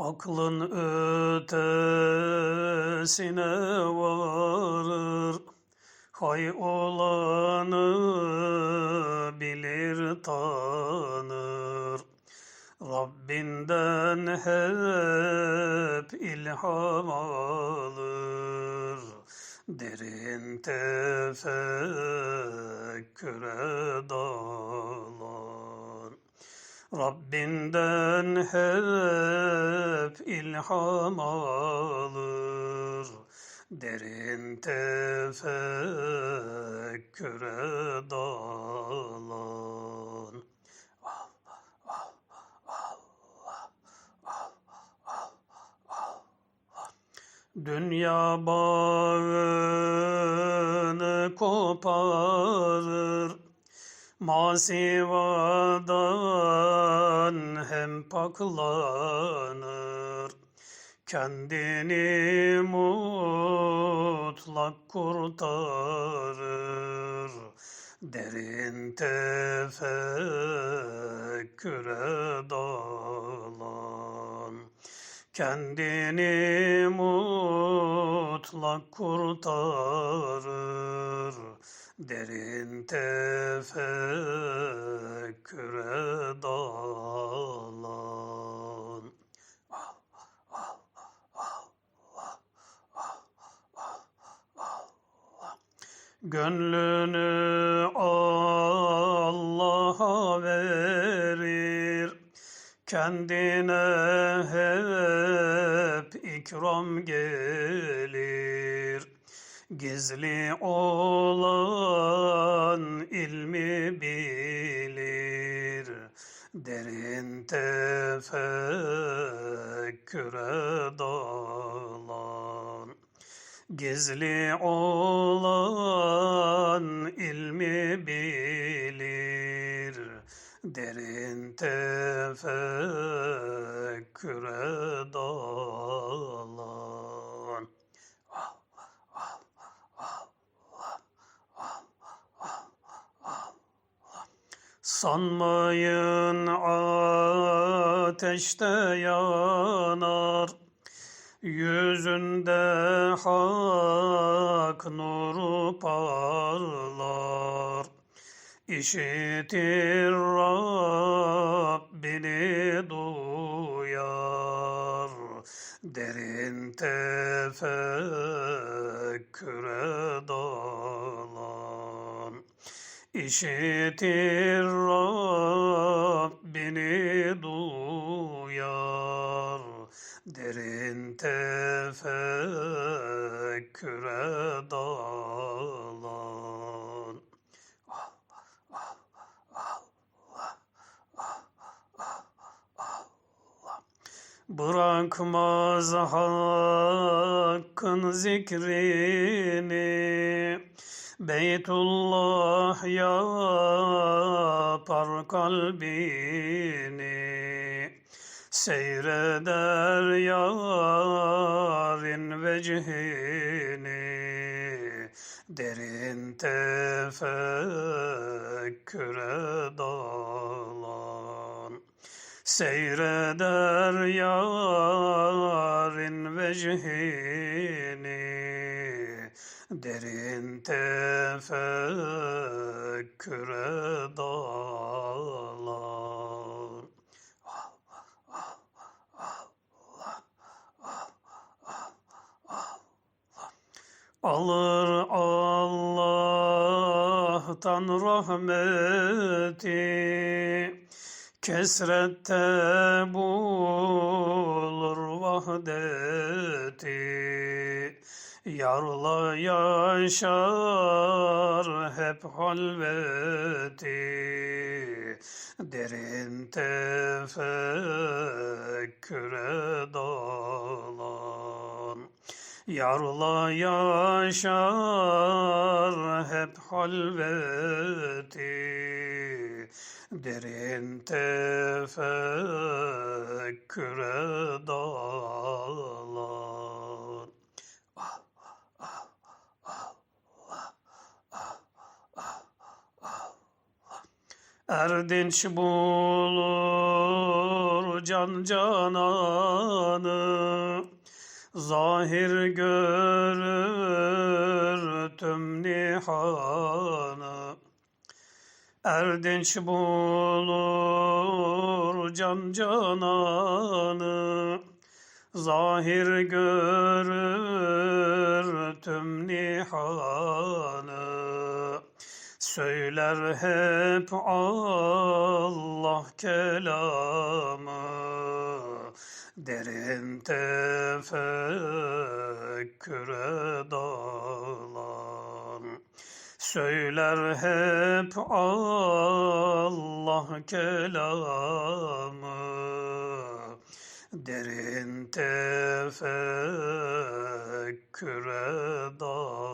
Aklın ötesine varır, hay olanı bilir tanır. Rabbinden hep ilham alır, derin tefekküre dalar. Rabbinden hep ilham alır, derin tefekküre dalar. Dünya bağını koparır, masivadan hem paklanır. Kendini mutlak kurtarır, derin tefekküre dalan. Kendini mutlak kurtarır, derin tefekküre dalan. Gönlünü Allah'a verir, kendine hep ikram gelir. Gizli olan ilmi bilir, derin tefekküre dalan. Gizli olan ilmi bilir, derin tefekküre dalan. Sanmayın ateşte yanar, Yüzünde hak nuru parlar. İşitir Rabbini duyar. Derin tefekküre dalan. İşitir Rabbini duyar derin tefekküre dalan. Bırakmaz hakkın zikrini, Beytullah yapar kalbini. Seyreder yarın vecihini. Derin tefekküre dalan Seyreder yarın vecihini Derin tefekküre dalan Alır Allah'tan rahmeti, kesrette bulur vahdeti. Yarla yaşar hep halveti, derin tefekküre dalan. Yarla yaşar hep halveti, derin tefekküre dalan. Erdinç bulur can cananı Zahir görür tüm nihanı Erdinç bulur can cananı Zahir görür tüm nihanı. Söyler hep Allah kelamı Derin tefekküre dalan Söyler hep Allah kelamı. Derin tefekküre dalan